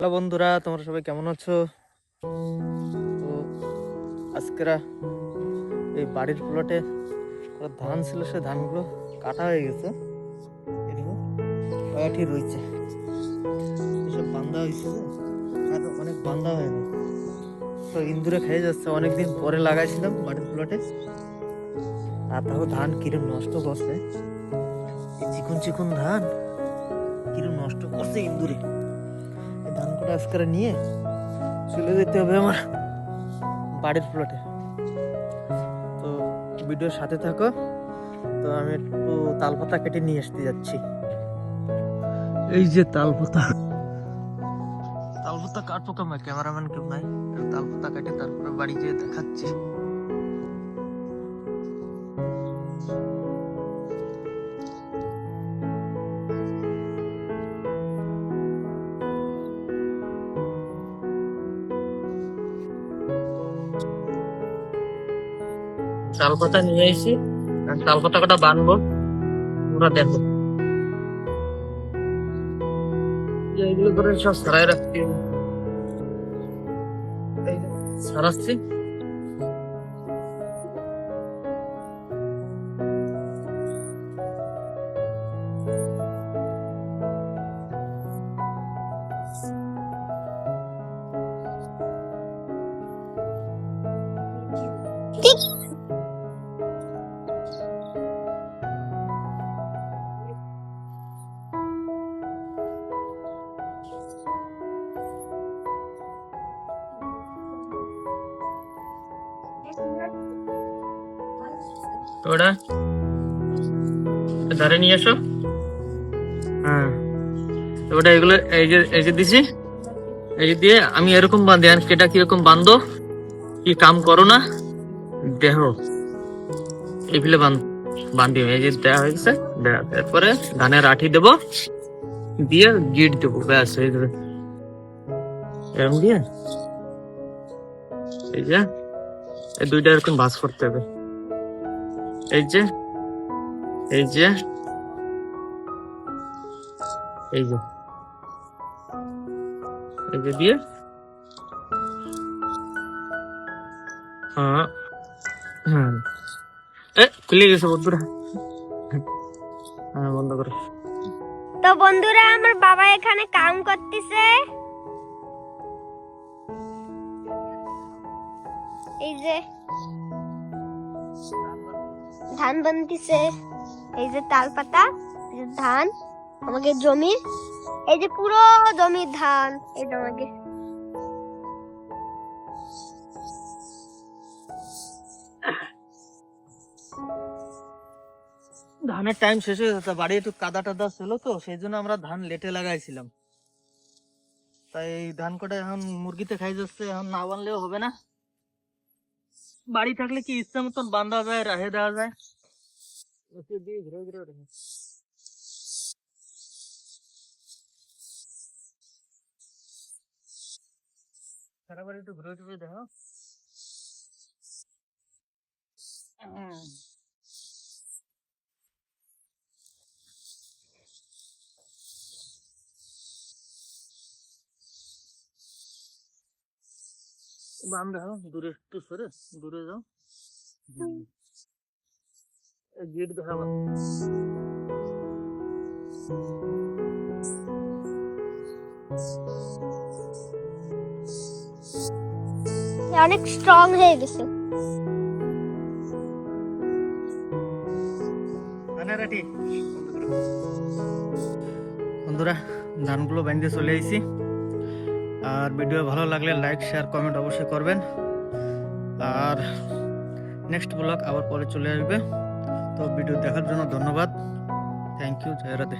Hello বন্ধুরা, তোমরা সবাই কেমন আছো? তো আজকেরা এই বাড়ির প্লটে ধান ছিল সে ধানগুলো কাটা হয়ে গেছে। কয়েকটি রয়েছে? এসব বান্ধা হয়েছে আর অনেক বান্ধা হয়নি তো ইন্দুরে খেয়ে যাচ্ছে, অনেকদিন পরে লাগাইছিলাম বাড়ির প্লটে। আর তাও ধান কিরম নষ্ট করছে। চিকুন চিকুন ধান কিরম নষ্ট করছে ইন্দুরে। এই ধানগুলো আজকে নিয়ে চলে যেতে হবে আমার বাড়ির প্লটে তো ভিডিওর সাথে থাকো। তো আমি একটু তালপাতা কেটে নিয়ে আসতে যাচ্ছি। এই যে তালপাতা। তালপাতা কাটবো কেমন? ক্যামেরাম্যান কেউ নাই। তালপাতা কেটে তারপরে বাড়ি যেয়ে দেখাচ্ছি। তালপাতা নিয়ে এসি আর তালপাতা কটা বানবো। তোমরা দেখো। যে এগুলো করে সব সারাই রাখছি। এই যে সারাচ্ছি। ওটা ধারে নিয়ে এসো। হ্যাঁ। ওটা এগুলো এই যে এই যে দিছি এই যে দিয়ে আমি এরকম বাঁধি আর কেটা কীরকম বান্ধো কি কাম করো না দেহ। এগুলো বান্ধ বান্ধি এই যে দেওয়া হয়েছে দেওয়া তারপরে ধানের আঠি দেব দিয়ে গিট দেবো ব্যাস হয়ে যাবে এরকম দিয়ে এই যে এই দুইটা এরকম ভাঁজ করতে হবে। এই যে এই যে এই যে দিয়ে হ্যাঁ হ্যাঁ খুলে গেছে বন্ধুরা। হ্যাঁ বন্ধ করো। তো বন্ধুরা, আমার বাবা এখানে কাম করতেছে। এই যে ধান বানতিছে। এই যে তাল পাতা ধান, আমাকে জমির, এই যে পুরো জমির ধান, এই যে আমাকে। ধানের টাইম শেষ হয়ে যেত বাড়ি একটু কাদা টাদা ছিল তো, সেই জন্য আমরা ধান লেটে লাগাইছিলাম। তাই ধান কটা এখন মুরগিতে খাই যাচ্ছে, এখন না বানলেও হবে না। বাড়ি থাকলে কি ইচ্ছা মতন বান্ধা যায়, রাহে দেওয়া যায় দিয়ে ঘুরে ঘুরে ওঠে। সারা বাড়ি একটু ঘুরে ঘুরে দেখো বাম দেখো দূরে একটু সরে দূরে যাও। গেট দেখাবো অনেক স্ট্রং হয়ে গেছে। বন্ধুরা ধানগুলো বাইন্দে চলে আইছি। আর ভিডিও ভালো লাগলে লাইক শেয়ার কমেন্ট অবশ্যই করবেন। আর নেক্সট ব্লগ আবার পরে চলে আসবে। তো ভিডিও দেখার জন্য ধন্যবাদ। থ্যাংক ইউ জয় রাধে।